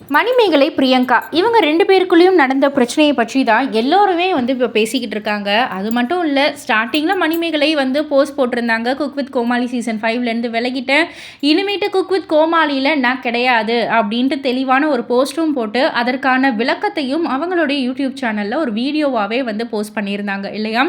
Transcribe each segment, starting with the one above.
மணிமேகலை பிரியங்கா இவங்க ரெண்டு பேருக்குள்ளேயும் நடந்த பிரச்சனையை பற்றி தான் எல்லோருமே வந்து இப்போ பேசிக்கிட்டு இருக்காங்க. அது மட்டும் இல்லை ஸ்டார்டிங்கில் மணிமேகலை வந்து போஸ்ட் போட்டிருந்தாங்க. குக் வித் கோமாளி சீசன் ஃபைவ்லேருந்து விலகிட்டேன் இனிமேட்டு குக் வித் கோமாளியில் நான் கிடையாது அப்படின்ட்டு தெளிவான ஒரு போஸ்ட்டும் போட்டு அதற்கான விளக்கத்தையும் அவங்களுடைய யூடியூப் சேனலில் ஒரு வீடியோவாகவே வந்து போஸ்ட் பண்ணியிருந்தாங்க இல்லையா?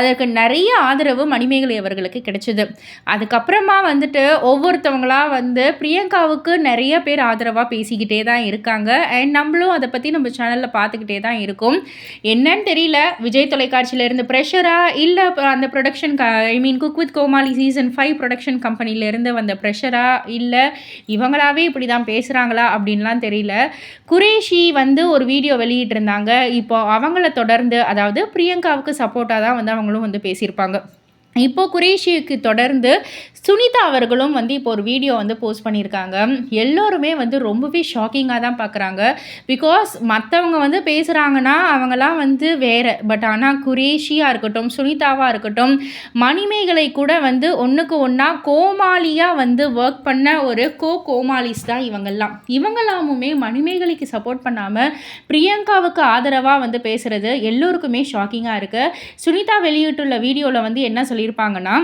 அதற்கு நிறைய ஆதரவு மணிமேகலை அவர்களுக்கு கிடைச்சிது. அதுக்கப்புறமா வந்துட்டு ஒவ்வொருத்தவங்களாக வந்து பிரியங்காவுக்கு நிறைய பேர் ஆதரவாக பேசிக்கிட்டே தான் இருக்காங்க. அண்ட் நம்மளும் அதை பற்றி நம்ம சேனலில் பார்த்துக்கிட்டே தான் இருக்கும். என்னன்னு தெரியல. விஜய் தொலைக்காட்சியிலேருந்து ப்ரெஷராக இல்லை அந்த ப்ரொடக்ஷன் க I mean Cook with Comali season five production கம்பெனிலேருந்து வந்த ப்ரெஷராக இல்லை இவங்களாவே இப்படி தான் பேசுகிறாங்களா அப்படின்லாம் தெரியல. குரேஷி வந்து ஒரு வீடியோ வெளியிட்டிருந்தாங்க. இப்போ அவங்கள தொடர்ந்து அதாவது பிரியங்காவுக்கு சப்போர்ட்டாக தான் வந்து அவங்களும் வந்து பேசியிருப்பாங்க. இப்போது குரேஷிக்கு தொடர்ந்து சுனிதா அவர்களும் வந்து இப்போ ஒரு வீடியோ வந்து போஸ்ட் பண்ணியிருக்காங்க. எல்லோருமே வந்து ரொம்பவே ஷாக்கிங்காக தான் பார்க்குறாங்க பிகாஸ் மற்றவங்க வந்து பேசுகிறாங்கன்னா அவங்களாம் வந்து வேறு. பட் ஆனால் குரேஷியாக இருக்கட்டும் சுனிதாவாக இருக்கட்டும் மணிமேகலை கூட வந்து ஒன்றுக்கு ஒன்றா கோமாளியாக வந்து ஒர்க் பண்ண ஒரு கோ கோமாலிஸ் தான் இவங்கெல்லாம். இவங்களாமுமே மணிமேகலைக்கு சப்போர்ட் பண்ணாமல் பிரியங்காவுக்கு ஆதரவாக வந்து பேசுகிறது எல்லோருக்குமே ஷாக்கிங்காக இருக்குது சுனிதா வெளியிட்டுள்ள வீடியோவில் வந்து என்ன சொல்லியிருப்பாங்கன்னா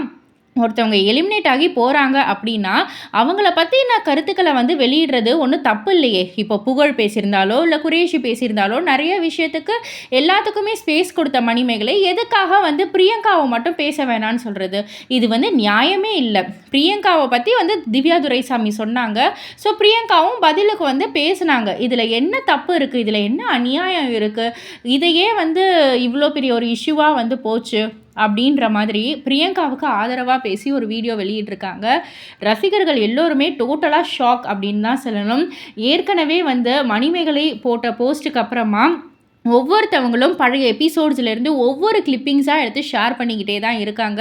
ஒருத்தவங்க எலிமினேட் ஆகி போகிறாங்க அப்படின்னா அவங்கள பற்றின கருத்துக்களை வந்து வெளியிடுறது? ஒன்றும் தப்பு இல்லையே. இப்போ புகழ் பேசியிருந்தாலோ இல்லை குரேஷி பேசியிருந்தாலோ நிறைய விஷயத்துக்கு எல்லாத்துக்குமே ஸ்பேஸ் கொடுத்த மணிமேகலை எதுக்காக வந்து பிரியங்காவை மட்டும் பேச வேணான்னு சொல்கிறது இது வந்து நியாயமே இல்லை. பிரியங்காவை பற்றி வந்து திவ்யா துரைசாமி சொன்னாங்க. ஸோ பிரியங்காவும் பதிலுக்கு வந்து பேசுனாங்க. இதில் என்ன தப்பு இருக்குது இதில் என்ன அநியாயம் இருக்குது இதையே வந்து இவ்வளோ பெரிய ஒரு இஷ்யூவாக வந்து போச்சு. அப்படின்ற மாதிரி பிரியங்காவுக்கு ஆதரவாக பேசி ஒரு வீடியோ வெளியிட்டிருக்காங்க. ரசிகர்கள் எல்லோருமே டோட்டலாக ஷாக் அப்படின்னு தான் சொல்லணும். ஏற்கனவே வந்து மணிமேகலை போட்ட போஸ்ட்டுக்கு அப்புறமா ஒவ்வொருத்தவங்களும் பழைய எபிசோட்ஸ்லேருந்து ஒவ்வொரு கிளிப்பிங்ஸாக எடுத்து ஷேர் பண்ணிக்கிட்டே தான் இருக்காங்க.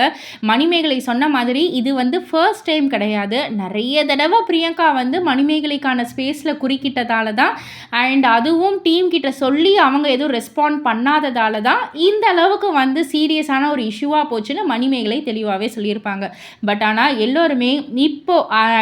மணிமேகலை சொன்ன மாதிரி இது வந்து ஃபர்ஸ்ட் டைம் கிடையாது. நிறைய தடவை பிரியங்கா வந்து மணிமேகலைக்கான ஸ்பேஸில் குறுக்கிட்டதால தான் அண்ட் அதுவும் டீம் கிட்ட சொல்லி அவங்க எதுவும் ரெஸ்பாண்ட் பண்ணாததால தான் இந்த அளவுக்கு வந்து சீரியஸான ஒரு இஷ்யூவாக போச்சுன்னு மணிமேகலை தெளிவாகவே சொல்லியிருப்பாங்க. பட் ஆனால் எல்லோருமே இப்போ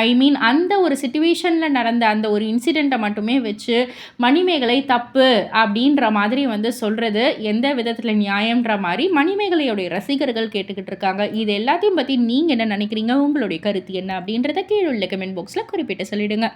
ஐ மீன் அந்த ஒரு சுச்சுவேஷனில் நடந்த அந்த ஒரு இன்சிடெண்ட்டை மட்டுமே வச்சு மணிமேகலை தப்பு அப்படின்ற மாதிரி மாதிரி வந்து சொல்கிறது எந்த விதத்தில் நியாயம்ன்ற மாதிரி மணிமேகலையோடைய ரசிகர்கள் கேட்டுக்கிட்டு இருக்காங்க. இது எல்லாத்தையும் பற்றி நீங்கள் என்ன நினைக்கிறீங்க? உங்களுடைய கருத்து என்ன அப்படின்றத கீழே உள்ள கமெண்ட் பாக்ஸில் குறிப்பிட்டு சொல்லிவிடுங்க